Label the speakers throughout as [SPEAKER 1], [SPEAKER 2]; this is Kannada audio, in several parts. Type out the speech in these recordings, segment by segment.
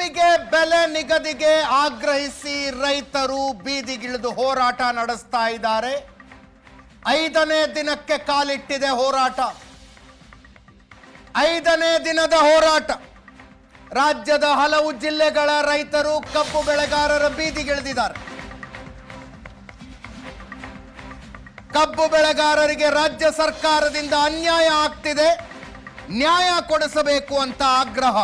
[SPEAKER 1] ಕಬ್ಬಿಗೆ ಬೆಲೆ ನಿಗದಿಗೆ ಆಗ್ರಹಿಸಿ ರೈತರು ಬೀದಿಗಿಳಿದು ಹೋರಾಟ ನಡೆಸ್ತಾ ಇದ್ದಾರೆ. ಐದನೇ ದಿನಕ್ಕೆ ಕಾಲಿಟ್ಟಿದೆ ಹೋರಾಟ. ಐದನೇ ದಿನದ ಹೋರಾಟ. ರಾಜ್ಯದ ಹಲವು ಜಿಲ್ಲೆಗಳ ರೈತರು ಕಬ್ಬು ಬೆಳೆಗಾರರ ಬೀದಿಗಿಳಿದಿದ್ದಾರೆ. ಕಬ್ಬು ಬೆಳೆಗಾರರಿಗೆ ರಾಜ್ಯ ಸರ್ಕಾರದಿಂದ ಅನ್ಯಾಯ ಆಗ್ತಿದೆ. ನ್ಯಾಯ ಕೊಡಿಸಬೇಕು ಅಂತ ಆಗ್ರಹ.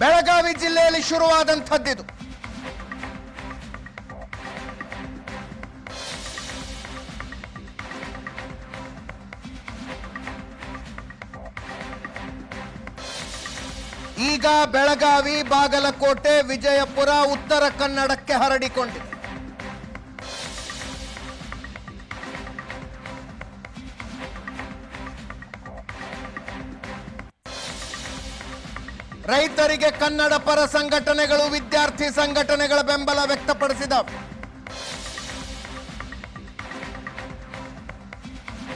[SPEAKER 1] ಬೆಳಗಾವಿ ಜಿಲ್ಲೆಯಲ್ಲಿ ಶುರುವಾದಂಥದ್ದಿದು. ಈಗ ಬೆಳಗಾವಿ ಬಾಗಲಕೋಟೆ ವಿಜಯಪುರ ಉತ್ತರ ಕನ್ನಡಕ್ಕೆ ಹರಡಿಕೊಂಡಿದೆ. ರೈತರಿಗೆ ಕನ್ನಡ ಪರ ಸಂಘಟನೆಗಳು, ವಿದ್ಯಾರ್ಥಿ ಸಂಘಟನೆಗಳ ಬೆಂಬಲ ವ್ಯಕ್ತಪಡಿಸಿದವು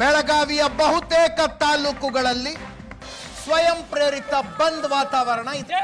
[SPEAKER 1] ಬೆಳಗಾವಿಯ ಬಹುತೇಕ ತಾಲೂಕುಗಳಲ್ಲಿ ಸ್ವಯಂ ಪ್ರೇರಿತ ಬಂದ್ ವಾತಾವರಣ ಇದೆ.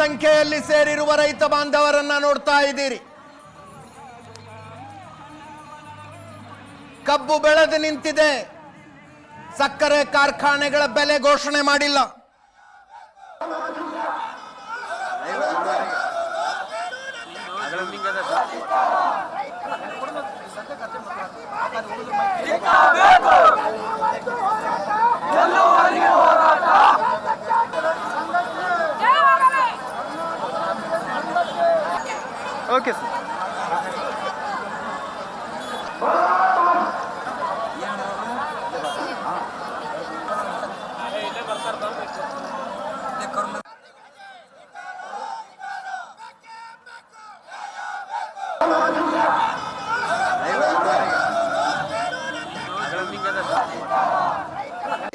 [SPEAKER 1] ಸಂಖ್ಯೆಯಲ್ಲಿ ಸೇರಿರುವ ರೈತ ಬಾಂಧವರನ್ನ ನೋಡ್ತಾ ಇದ್ದೀರಿ. ಕಬ್ಬು ಬೆಳೆದು ನಿಂತಿದೆ. ಸಕ್ಕರೆ ಕಾರ್ಖಾನೆಗಳ ಬೆಲೆ ಘೋಷಣೆ ಮಾಡಿಲ್ಲ.
[SPEAKER 2] ಓಕೆ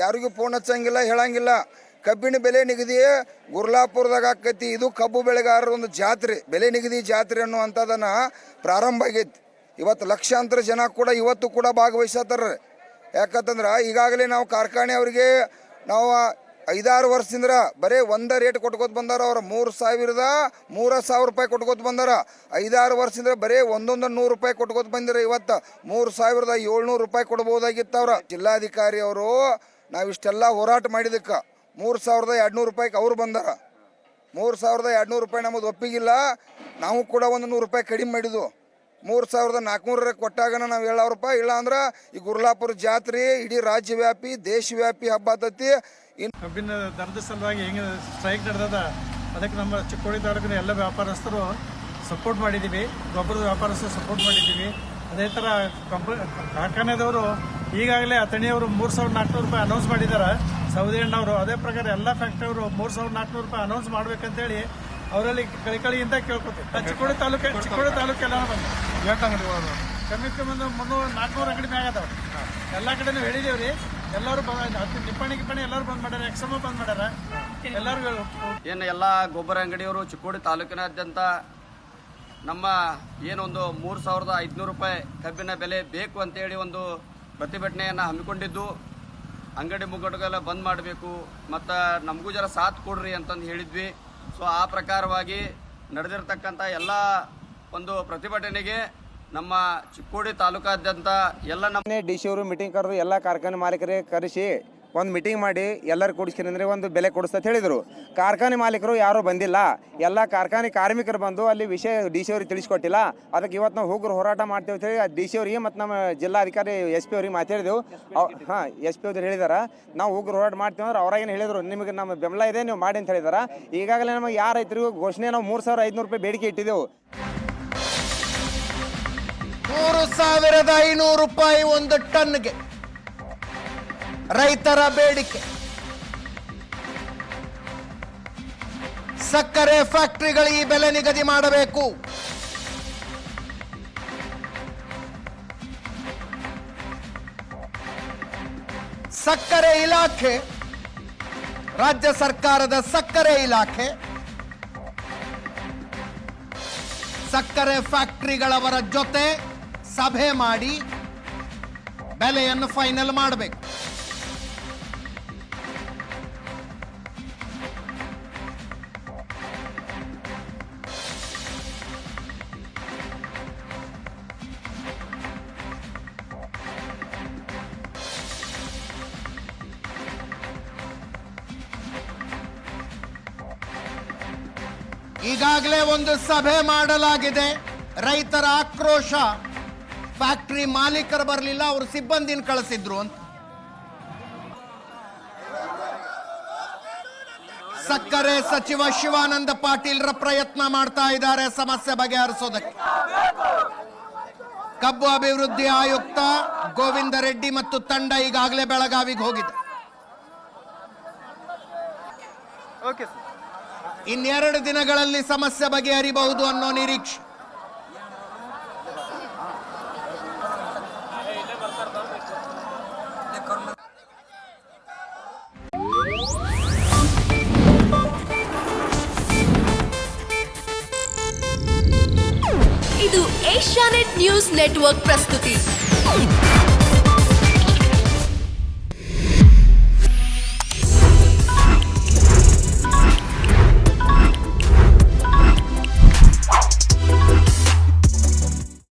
[SPEAKER 3] ಯಾರಿಗೂ ಫೋನ್ ಹಚ್ಚಂಗಿಲ್ಲ, ಹೇಳಂಗಿಲ್ಲ. ಕಬ್ಬಿನ ಬೆಲೆ ನಿಗದಿ ಗುರ್ಲಾಪುರದಾಗ ಆಕೈತಿ. ಇದು ಕಬ್ಬು ಬೆಳೆಗಾರರ ಒಂದು ಜಾತ್ರೆ. ಬೆಲೆ ನಿಗದಿ ಜಾತ್ರೆ ಅನ್ನುವಂಥದ್ದನ್ನು ಪ್ರಾರಂಭ ಆಗೈತಿ. ಇವತ್ತು ಲಕ್ಷಾಂತರ ಜನ ಕೂಡ ಇವತ್ತು ಕೂಡ ಭಾಗವಹಿಸತ್ತಾರ ಯಾಕಂತಂದ್ರೆ ಈಗಾಗಲೇ ನಾವು ಕಾರ್ಖಾನೆ ಅವರಿಗೆ ನಾವು ಐದಾರು ವರ್ಷದಿಂದ ಬರೀ ಒಂದ ರೇಟ್ ಕೊಟ್ಕೋತ ಬಂದಾರ. ಅವ್ರು ಮೂರು ಸಾವಿರದ ಮೂರ ಸಾವಿರ ರೂಪಾಯಿ ಕೊಟ್ಕೋತ ಬಂದಾರ. ಐದಾರು ವರ್ಷದಿಂದ ಬರೀ ಒಂದೊಂದು ನೂರು ರೂಪಾಯಿ ಕೊಟ್ಕೋತ ಬಂದಿರ. ಇವತ್ತು ಮೂರು ಸಾವಿರದ ಏಳ್ನೂರು ರೂಪಾಯಿ ಕೊಡ್ಬೋದಾಗಿತ್ತು ಅವ್ರ ಜಿಲ್ಲಾಧಿಕಾರಿ ಅವರು ನಾವಿಷ್ಟೆಲ್ಲ ಹೋರಾಟ ಮಾಡಿದಕ್ಕೆ ಮೂರು ಸಾವಿರದ ಎರಡುನೂರು ರೂಪಾಯಿಗೆ ಅವ್ರು ಬಂದಾರ. ಮೂರು ಸಾವಿರದ ಎರಡುನೂರು ರೂಪಾಯಿ ನಮ್ಮದು ಒಪ್ಪಿಗಿಲ್ಲ, ನಾವು ಕೂಡ ಒಂದು ನೂರು ರೂಪಾಯಿ ಕಡಿಮೆ ಮಾಡಿದ್ವು. ಮೂರು ಸಾವಿರದ ನಾಲ್ಕುನೂರ ಕೊಟ್ಟಾಗನ ನಾವು ಏಳಾವ್ರ ರೂಪಾಯಿ ಇಲ್ಲ ಅಂದ್ರೆ ಈ ಗುರ್ಲಾಪುರ ಜಾತ್ರೆ, ಇಡೀ ರಾಜ್ಯವ್ಯಾಪಿ, ದೇಶವ್ಯಾಪಿ ಹಬ್ಬ ಆತತಿ. ಇನ್ನು
[SPEAKER 2] ಕಬ್ಬಿನ ದರದ ಸಲುವಾಗಿ ಹೆಂಗೆ ಸ್ಟ್ರೈಕ್ ನಡೆದದ, ಅದಕ್ಕೆ ನಮ್ಮ ಚಿಕ್ಕೋಡಿ ತಾಲೂಕಿನ ಎಲ್ಲ ವ್ಯಾಪಾರಸ್ಥರು ಸಪೋರ್ಟ್ ಮಾಡಿದ್ದೀವಿ ಗೊಬ್ಬರದ ವ್ಯಾಪಾರಸ್ಥರು ಸಪೋರ್ಟ್ ಮಾಡಿದ್ದೀವಿ ಅದೇ ಥರ ಕಂಪ ಕಾರ್ಖಾನೆದವರು ಈಗಾಗಲೇ ಅಥಣಿಯವರು ಮೂರು ಸಾವಿರದ ನಾಲ್ಕುನೂರು ರೂಪಾಯಿ ಅನೌನ್ಸ್ ಮಾಡಿದ್ದಾರೆ. ಸೌದಿ ಅಣ್ಣವರು ಅದೇ ಪ್ರಕಾರ ಎಲ್ಲ ಫ್ಯಾಕ್ಟ್ರಿಯವರು ಮೂರು ಸಾವಿರದ ನಾಲ್ಕುನೂರು ರೂಪಾಯಿ ಅನೌನ್ಸ್ ಮಾಡ್ಬೇಕಂತೇಳಿ ಅವರಲ್ಲಿ ಕಳಿಕಳಿಯಿಂದ ಕೇಳ್ಕೊತೀವಿ. ಚಿಕ್ಕೋಡಿ ತಾಲೂಕು ಚಿಕ್ಕೋಡಿ ತಾಲೂಕೆಲ್ಲ ಬಂದು
[SPEAKER 4] ಎಷ್ಟು ಅಂಗಡಿಗಳು
[SPEAKER 2] ಕಮ್ಮಿ ಕಮ್ಮಿ ಒಂದು ಮುನ್ನೂರು ನಾಲ್ಕುನೂರು ಅಂಗಡಿ ಮ್ಯಾಗ ಅದಾವ ಎಲ್ಲ ಕಡೆನೂ ಹೇಳಿದೇವ್ರಿ. ಎಲ್ಲರೂ ಹತ್ತು ನಿಪ್ಪಣಿ ಗಿಪ್ಪಣಿ ಎಲ್ಲರೂ ಬಂದ್ ಮಾಡ್ಯಾರ ಎಕ್ಸಮ ಬಂದ್ ಮಾಡ್ಯಾರ. ಎಲ್ಲರೂ
[SPEAKER 5] ಏನು ಎಲ್ಲ ಗೊಬ್ಬರ ಅಂಗಡಿಯವರು ಚಿಕ್ಕೋಡಿ ತಾಲೂಕಿನಾದ್ಯಂತ ನಮ್ಮ ಏನೊಂದು ಮೂರು ಸಾವಿರದ ಐದುನೂರು ರೂಪಾಯಿ ಕಬ್ಬಿನ ಬೆಲೆ ಬೇಕು ಅಂತೇಳಿ ಒಂದು ಪ್ರತಿಭಟನೆಯನ್ನು ಹಮ್ಮಿಕೊಂಡಿದ್ದು ಅಂಗಡಿ ಮುಗ್ಗಟ್ಟುಗೆಲ್ಲ ಬಂದ್ ಮಾಡಬೇಕು, ಮತ್ತು ನಮಗೂ ಜರ ಸಾಥ್ ಕೊಡ್ರಿ ಅಂತಂದು ಹೇಳಿದ್ವಿ. ಸೊ ಆ ಪ್ರಕಾರವಾಗಿ ನಡೆದಿರ್ತಕ್ಕಂಥ ಎಲ್ಲ ಒಂದು ಪ್ರತಿಭಟನೆಗೆ ನಮ್ಮ ಚಿಕ್ಕೋಡಿ ತಾಲೂಕಾದ್ಯಂತ ಎಲ್ಲ ನಮ್ಮ
[SPEAKER 6] ಡಿ ಸಿ ಅವರು ಮೀಟಿಂಗ್ ಕರೆದು ಎಲ್ಲ ಕಾರ್ಖಾನೆ ಮಾಲೀಕರಿಗೆ ಕರೆಸಿ
[SPEAKER 4] ಒಂದು ಮೀಟಿಂಗ್ ಮಾಡಿ ಎಲ್ಲರೂ ಕೂಡಿಸ್ಕೊಂಡ್ರೆ ಒಂದು ಬೆಲೆ ಕೊಡಿಸ್ತಂತ ಹೇಳಿದರು. ಕಾರ್ಖಾನೆ ಮಾಲೀಕರು ಯಾರೂ ಬಂದಿಲ್ಲ. ಎಲ್ಲ ಕಾರ್ಖಾನೆ ಕಾರ್ಮಿಕರು ಬಂದು ಅಲ್ಲಿ ವಿಷಯ ಡಿ ಸಿ ಅವ್ರಿಗೆ ತಿಳಿಸ್ಕೊಟ್ಟಿಲ್ಲ. ಅದಕ್ಕೆ ಇವತ್ತು ನಾವು ಹೋಗ್ರು ಹೋರಾಟ ಮಾಡ್ತೇವೆ ಅಂತ ಹೇಳಿ ಡಿ ಸಿ ಅವರಿಗೆ ಮತ್ತು ನಮ್ಮ ಜಿಲ್ಲಾಧಿಕಾರಿ ಎಸ್ ಪಿ ಅವ್ರಿಗೆ ಮಾತಾಡಿದೆವು. ಹಾಂ ಎಸ್ ಪಿ ಅವ್ರು ಹೇಳಿದಾರೆ, ನಾವು ಹೋಗ್ರು ಹೋರಾಟ ಮಾಡ್ತೀವಿ ಅಂದ್ರೆ ಅವ್ರಾಗೇನು ಹೇಳಿದರು, ನಿಮಗೆ ನಮ್ಮ ಬೆಂಬಲ ಇದೆ, ನೀವು ಮಾಡಿ ಅಂತ ಹೇಳಿದಾರೆ. ಈಗಾಗಲೇ ನಮಗೆ ಯಾರ ರೈತರಿಗೂ ಘೋಷಣೆ ನಾವು ಮೂರು ಸಾವಿರ ಐದುನೂರು ರೂಪಾಯಿ ಬೇಡಿಕೆ ಇಟ್ಟಿದ್ದೆವು
[SPEAKER 1] ಮೂರು ಸಾವಿರದ ಐನೂರು ರೂಪಾಯಿ ಒಂದು ಟನ್ಗೆ. ರೈತರ ಬೇಡಿಕೆ. ಸಕ್ಕರೆ ಫ್ಯಾಕ್ಟರಿಗಳು ಈ ಬೆಲೆ ನಿಗದಿ ಮಾಡಬೇಕು. ಸಕ್ಕರೆ ಇಲಾಖೆ, ರಾಜ್ಯ ಸರ್ಕಾರದ ಸಕ್ಕರೆ ಇಲಾಖೆ, ಸಕ್ಕರೆ ಫ್ಯಾಕ್ಟರಿಗಳವರ ಜೊತೆ ಸಭೆ ಮಾಡಿ ಬೆಲೆಯನ್ನು ಫೈನಲ್ ಮಾಡಬೇಕು. ಈಗಾಗಲೇ ಒಂದು ಸಭೆ ಮಾಡಲಾಗಿದೆ. ರೈತರ ಆಕ್ರೋಶ. ಫ್ಯಾಕ್ಟರಿ ಮಾಲೀಕರು ಬರಲಿಲ್ಲ, ಅವರು ಸಿಬ್ಬಂದಿನ ಕಳಿಸಿದ್ರು ಅಂತ. ಸಕ್ಕರೆ ಸಚಿವ ಶಿವಾನಂದ ಪಾಟೀಲ್ರ ಪ್ರಯತ್ನ ಮಾಡ್ತಾ ಇದ್ದಾರೆ ಸಮಸ್ಯೆ ಬಗೆಹರಿಸೋದಕ್ಕೆ. ಕಬ್ಬು ಅಭಿವೃದ್ಧಿ ಆಯುಕ್ತ ಗೋವಿಂದ ರೆಡ್ಡಿ ಮತ್ತು ತಂಡ ಈಗಾಗಲೇ ಬೆಳಗಾವಿಗೆ ಹೋಗಿದೆ. ಇನ್ನೆರಡು ದಿನಗಳಲ್ಲಿ ಸಮಸ್ಯೆ ಬಗೆಹರಿಬಹುದು ಅನ್ನೋ ನಿರೀಕ್ಷೆ.
[SPEAKER 6] ಇದು ಏಷ್ಯಾನೆಟ್ ನ್ಯೂಸ್ ನೆಟ್ವರ್ಕ್ ಪ್ರಸ್ತುತಿ.